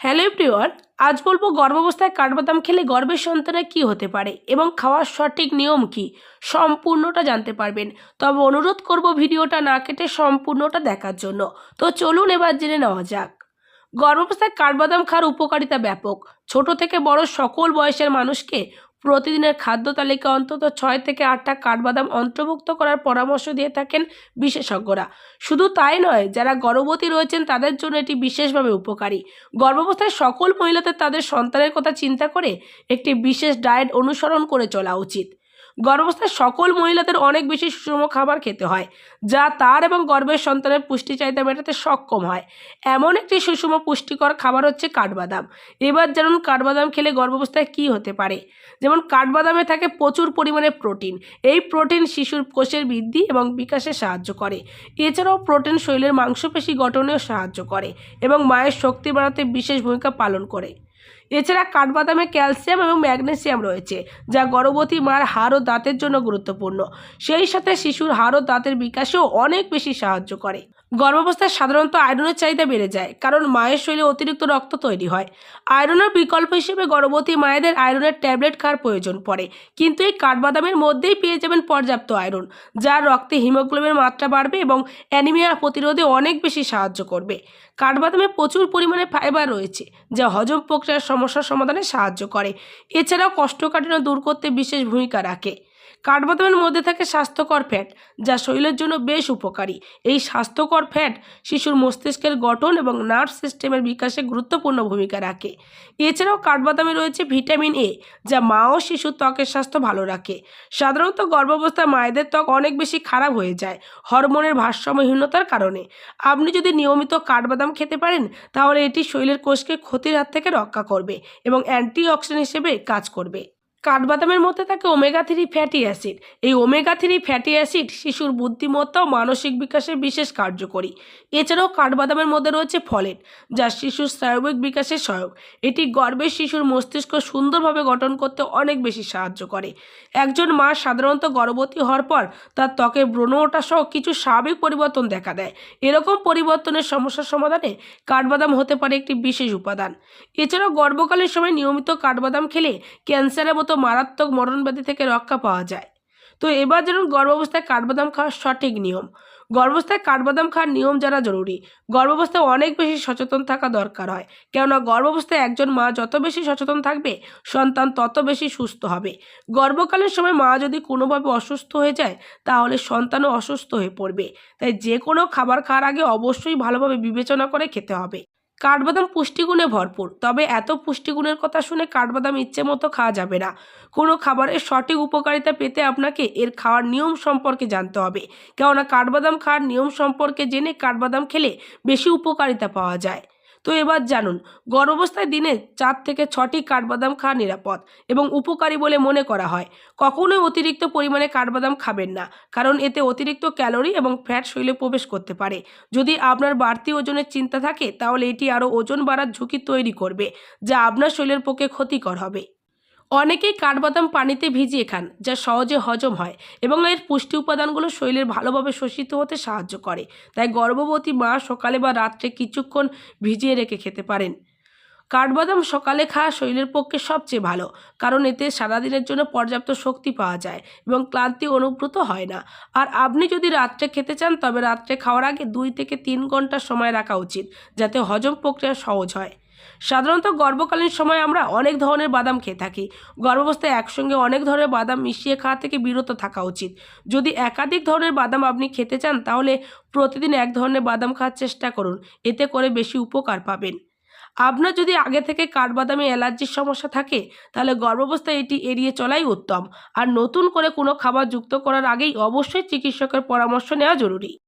Hello everyone, আজ বলব গর্ভাবস্থায় কাঠবাদাম খেলে গর্ভের সন্তানের কি হতে পারে এবং খাওয়ার সঠিক নিয়ম কি, সম্পূর্ণটা জানতে পারবেন। তবে অনুরোধ করব ভিডিওটা না কেটে সম্পূর্ণটা দেখার জন্য। তো চলুন এবার জেনে নেওয়া যাক। গর্ভাবস্থায় কাঠবাদাম খাওয়ার উপকারিতা ব্যাপক। ছোট থেকে বড় সকল বয়সের মানুষকে প্রতিদিনের খাদ্য তালিকা অন্তত ছয় থেকে আটটা কাঠবাদাম অন্তর্ভুক্ত করার পরামর্শ দিয়ে থাকেন বিশেষজ্ঞরা। শুধু তাই নয়, যারা গর্ভবতী রয়েছেন তাদের জন্য এটি বিশেষভাবে উপকারী। গর্ভাবস্থায় সকল মহিলাদের তাদের সন্তানের কথা চিন্তা করে একটি বিশেষ ডায়েট অনুসরণ করে চলা উচিত। গর্ভাবস্থায় সকল মহিলাদের অনেক বেশি সুষম খাবার খেতে হয়, যা তার এবং গর্ভের সন্তানের পুষ্টি চাহিদা মেটাতে সক্ষম হয়। এমন একটি সুষম পুষ্টিকর খাবার হচ্ছে কাঠবাদাম। এবার যেমন কাঠবাদাম খেলে গর্ভাবস্থায় কী হতে পারে? যেমন কাঠবাদামে থাকে প্রচুর পরিমাণে প্রোটিন। এই প্রোটিন শিশুর কোষের বৃদ্ধি এবং বিকাশে সাহায্য করে। এছাড়াও প্রোটিন শরীরের মাংসপেশি গঠনেও সাহায্য করে এবং মায়ের শক্তি বাড়াতে বিশেষ ভূমিকা পালন করে। এছাড়া কাঠবাদামে ক্যালসিয়াম এবং ম্যাগনেসিয়াম রয়েছে, যা গর্ভবতী মার হাড় ও দাঁতের জন্য গুরুত্বপূর্ণ। সেই সাথে শিশুর হাড় ও দাঁতের বিকাশেও অনেক বেশি সাহায্য করে। গর্ভাবস্থায় সাধারণত আয়রনের চাহিদা বেড়ে যায়, কারণ মায়ের শরীরে অতিরিক্ত রক্ত তৈরি হয়। আয়রনের বিকল্প হিসেবে গর্ভবতী মায়েদের আয়রনের ট্যাবলেট খাওয়ার প্রয়োজন পড়ে, কিন্তু এই কাঠবাদামের মধ্যেই পেয়ে যাবেন পর্যাপ্ত আয়রন যার রক্তে হিমোগ্লোবের মাত্রা বাড়বে এবং অ্যানিমিয়া প্রতিরোধে অনেক বেশি সাহায্য করবে। কাঠবাদামে প্রচুর পরিমাণে ফাইবার রয়েছে, যা হজম প্রক্রিয়ার সমস্যার সমাধানে সাহায্য করে। এছাড়াও কষ্টকাঠিন্য দূর করতে বিশেষ ভূমিকা রাখে। কাঠবাদামের মধ্যে থাকে স্বাস্থ্যকর ফ্যাট, যা শরীরের জন্য বেশ উপকারী। এই স্বাস্থ্যকর ফ্যাট শিশুর মস্তিষ্কের গঠন এবং নার্ভ সিস্টেমের বিকাশে গুরুত্বপূর্ণ ভূমিকা রাখে। এছাড়াও কাঠবাদামে রয়েছে ভিটামিন এ যা মা ও শিশুর ত্বকের স্বাস্থ্য ভালো রাখে। সাধারণত গর্ভাবস্থায় মায়েদের ত্বক অনেক বেশি খারাপ হয়ে যায় হরমোনের ভারসাম্যহীনতার কারণে। আপনি যদি নিয়মিত কাঠবাদাম খেতে পারেন, তাহলে এটি শরীরের কোষকে ক্ষতির হাত থেকে রক্ষা করবে এবং অ্যান্টিঅক্সিডেন্ট হিসেবে কাজ করবে। কাঠবাদামের মধ্যে থাকে ওমেগা থ্রি ফ্যাটি অ্যাসিড এই ওমেগা থ্রি ফ্যাটি অ্যাসিড শিশুর বুদ্ধিমত্তা ও মানসিক বিকাশে বিশেষ কার্যকরী। এছাড়াও কাঠবাদামের মধ্যে রয়েছে ফলেট যা শিশুর স্নায়বিক বিকাশে সহায়ক। এটি গর্ভের শিশুর মস্তিষ্ক সুন্দরভাবে গঠন করতে অনেক বেশি সাহায্য করে। একজন মা সাধারণত গর্ভবতী হওয়ার পর তার ত্বকে ব্রণ ওঠা সহ কিছু স্বাভাবিক পরিবর্তন দেখা দেয়। এরকম পরিবর্তনের সমস্যার সমাধানে কাঠবাদাম হতে পারে একটি বিশেষ উপাদান। এছাড়াও গর্ভকালীন সময় নিয়মিত কাঠবাদাম খেলে ক্যান্সারের মতো মারাত্মক মরণব্যাধি থেকে রক্ষা পাওয়া যায়। তো এবার জানুন গর্ভাবস্থায় কাঠবাদাম খাওয়ার সঠিক নিয়ম। গর্ভাবস্থায় কাঠবাদাম খাওয়ার নিয়ম জানা জরুরি। গর্ভাবস্থায় অনেক বেশি সচেতন থাকা দরকার হয়। কেননা গর্ভাবস্থায় একজন মা যত বেশি সচেতন থাকবে, সন্তান তত বেশি সুস্থ হবে। গর্ভকালের সময় মা যদি কোনোভাবে অসুস্থ হয়ে যায়, তাহলে সন্তানও অসুস্থ হয়ে পড়বে। তাই যে কোনো খাবার খাওয়ার আগে অবশ্যই ভালোভাবে বিবেচনা করে খেতে হবে। কাঠবাদাম পুষ্টিগুণে ভরপুর। তবে এত পুষ্টিগুণের কথা শুনে কাঠবাদাম ইচ্ছে মতো খাওয়া যাবে না। কোনো খাবারের সঠিক উপকারিতা পেতে আপনাকে এর খাওয়ার নিয়ম সম্পর্কে জানতে হবে। কেননা কাঠবাদাম খাওয়ার নিয়ম সম্পর্কে জেনে কাঠবাদাম খেলে বেশি উপকারিতা পাওয়া যায়। তো এবার জানুন, গর্ভাবস্থায় দিনে চার থেকে ছটি কাঠবাদাম খাওয়া নিরাপদ এবং উপকারী বলে মনে করা হয়। কখনোই অতিরিক্ত পরিমাণে কাঠবাদাম খাবেন না, কারণ এতে অতিরিক্ত ক্যালোরি এবং ফ্যাট শরীরে প্রবেশ করতে পারে। যদি আপনার বাড়তি ওজনের চিন্তা থাকে, তাহলে এটি আরও ওজন বাড়ার ঝুঁকি তৈরি করবে, যা আপনার শরীরের পক্ষে ক্ষতিকর হবে। অনেকেই কাঠবাদাম পানিতে ভিজিয়ে খান, যা সহজে হজম হয় এবং এর পুষ্টি উপাদানগুলো শরীরের ভালোভাবে শোষিত হতে সাহায্য করে। তাই গর্ভবতী মা সকালে বা রাত্রে কিছুক্ষণ ভিজিয়ে রেখে খেতে পারেন। কাঠবাদাম সকালে খাওয়া শরীরের পক্ষে সবচেয়ে ভালো, কারণ এতে সারাদিনের জন্য পর্যাপ্ত শক্তি পাওয়া যায় এবং ক্লান্তি অনুভূত হয় না। আর আপনি যদি রাত্রে খেতে চান, তবে রাত্রে খাওয়ার আগে দুই থেকে তিন ঘণ্টা সময় রাখা উচিত, যাতে হজম প্রক্রিয়া সহজ হয়। সাধারণত গর্ভকালীন সময় আমরা অনেক ধরনের বাদাম খেয়ে থাকি। গর্ভাবস্থায় একসঙ্গে অনেক ধরনের বাদাম মিশিয়ে খাওয়া থেকে বিরত থাকা উচিত। যদি একাধিক ধরনের বাদাম আপনি খেতে চান, তাহলে প্রতিদিন এক ধরনের বাদাম খাওয়ার চেষ্টা করুন। এতে করে বেশি উপকার পাবেন। আপনার যদি আগে থেকে কাঠবাদামে অ্যালার্জির সমস্যা থাকে, তাহলে গর্ভাবস্থায় এটি এড়িয়ে চলাই উত্তম। আর নতুন করে কোনো খাবার যুক্ত করার আগেই অবশ্যই চিকিৎসকের পরামর্শ নেওয়া জরুরি।